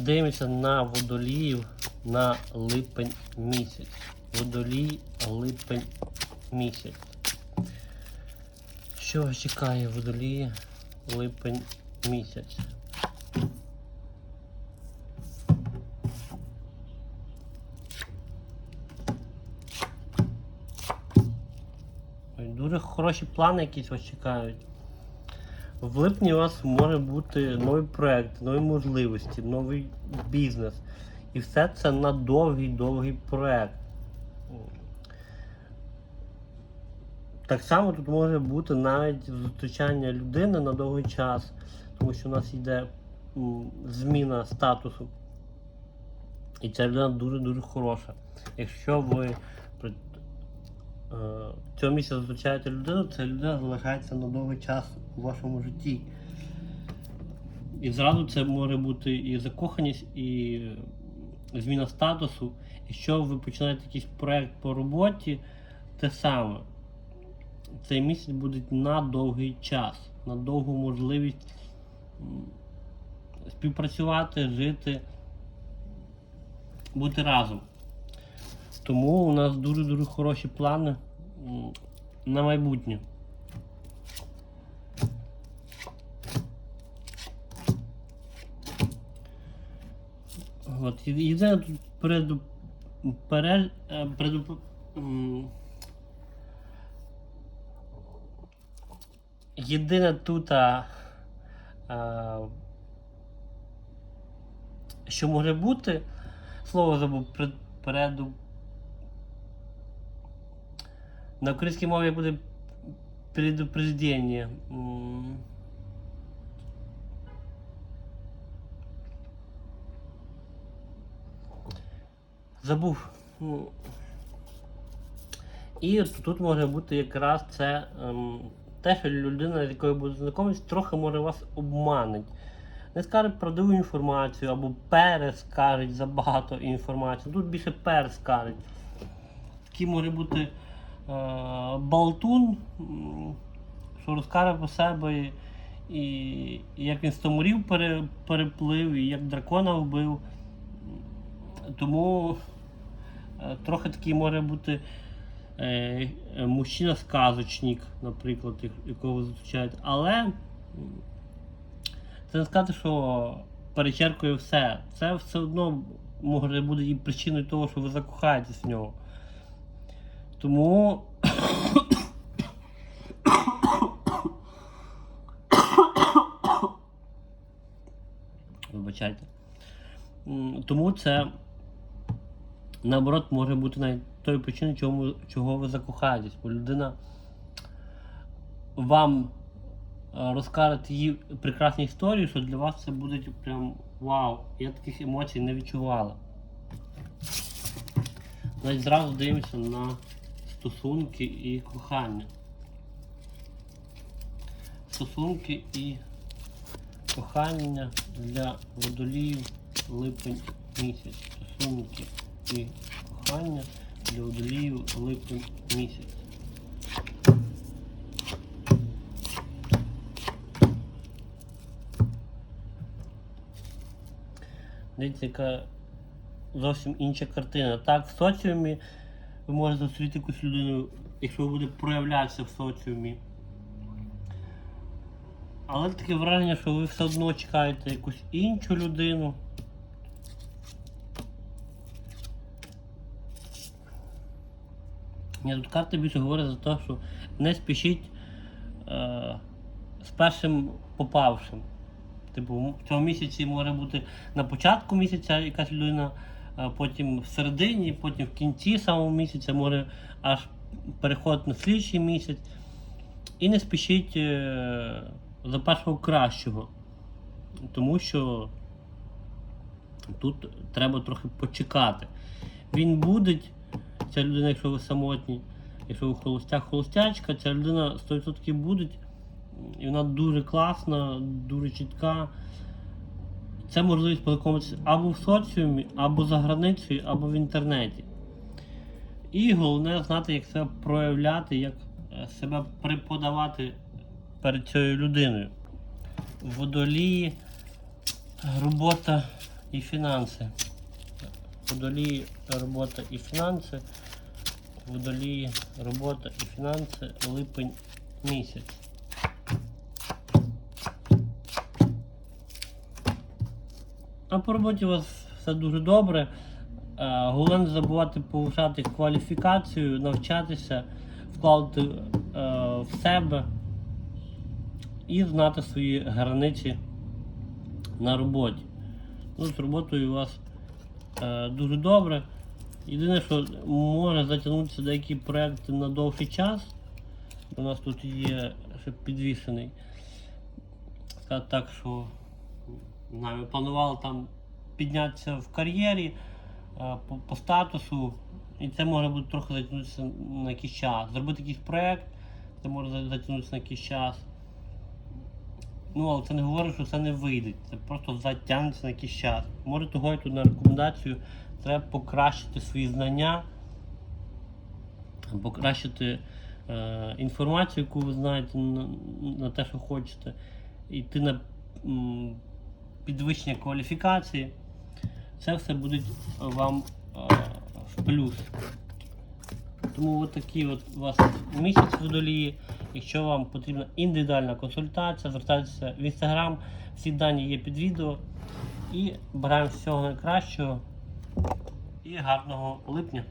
Дивимося на водоліїв на липень місяць. Водолій липень місяць. Що вас чекає водолії липень місяць? Дуже хороші плани якісь вас чекають. В липні у вас може бути новий проект, нові можливості, новий бізнес. І все це на довгий-довгий проект. Так само тут може бути навіть зустрічання людини на довгий час, тому що у нас йде зміна статусу. І ця людина дуже-дуже хороша. Якщо ви цього місяця зустрічаєте людину, ця людина залишається на довгий час у вашому житті. І зразу це може бути і закоханість, і зміна статусу. Якщо ви починаєте якийсь проєкт по роботі, те саме. Цей місяць буде на довгий час, на довгу можливість співпрацювати, жити, бути разом. Тому у нас дуже-дуже хороші плани на майбутнє. От, єдине тут переду, пере, е, преду, м, єдине тут, а, а, що може бути, слово забув переду. На українській мові буде предупреждення. Забув. Ну, І тут може бути якраз це ем, те, що людина, з якою буде знайомитись, трохи може вас обманить. Не скаже правдиву інформацію або перескажуть забагато інформації. Тут більше перескажуть. Такий може бути е, болтун, що розкаже про себе і, і, як він з Томорів пере, переплив, і як дракона вбив. Тому е, трохи такий може бути е, е, мужчина-сказочник, наприклад, якого ви зустрічаєте. Але це не сказати, що перечеркує все. Це все одно може бути і причиною того, що ви закохаєтесь в нього. Тому. Вибачайте. Тому це наоборот може бути навіть тою причиною, чому, чого ви закохаєтесь. Бо людина вам е, розкаже її прекрасні історії, що для вас це буде прям вау. Я таких емоцій не відчувала. Навіть зразу дивимося на стосунки і кохання. Стосунки і кохання для водоліїв липень місяць. Стосунки і кохання для водоліїв липень місяць. Дивіться, яка зовсім інша картина. Так, в соціумі ви можете зустріти якусь людину, якщо ви будете проявлятися в соціумі. Але таке враження, що ви все одно чекаєте якусь іншу людину. Ні, тут карти більше говорять за те, що не спішіть е, з першим попавшим. Типу, в цьому місяці може бути на початку місяця якась людина, потім в середині, потім в кінці самого місяця може аж переходити на слідчий місяць. І не спішіть е, за першого кращого. Тому що тут треба трохи почекати. Він буде, ця людина, якщо ви самотні, якщо ви холостяк, холостячка, ця людина 100% буде. І вона дуже класна, дуже чітка. Це можливість познайомитися або в соціумі, або за границею, або в інтернеті. І головне знати, як себе проявляти, як е, себе преподавати перед цією людиною. Водолії робота і фінанси. Водолії робота і фінанси. Водолії робота і фінанси. Липень місяць. А по роботі у вас все дуже добре. Е, Головне не забувати повишати кваліфікацію, навчатися, вкладати е, в себе і знати свої границі на роботі. Ну, з роботою у вас е, дуже добре. Єдине, що може затягнутися деякі проекти на довший час. У нас тут є ще підвішений. Сказати так, що не планували там піднятися в кар'єрі е, по, по статусу, і це може бути трохи затягнутися на якийсь час. Зробити якийсь проект, це може затягнутися на якийсь час. Ну, але це не говорить, що це не вийде. Це просто затягнеться на якийсь час. Може того тут на рекомендацію треба покращити свої знання, покращити е, інформацію, яку ви знаєте на, на те, що хочете, йти на м, підвищення кваліфікації. Це все буде вам е, в плюс. Тому от такий от у вас місяць водолії. Якщо вам потрібна індивідуальна консультація, звертайтеся в інстаграм, всі дані є під відео. І бажаємо всього найкращого і гарного липня.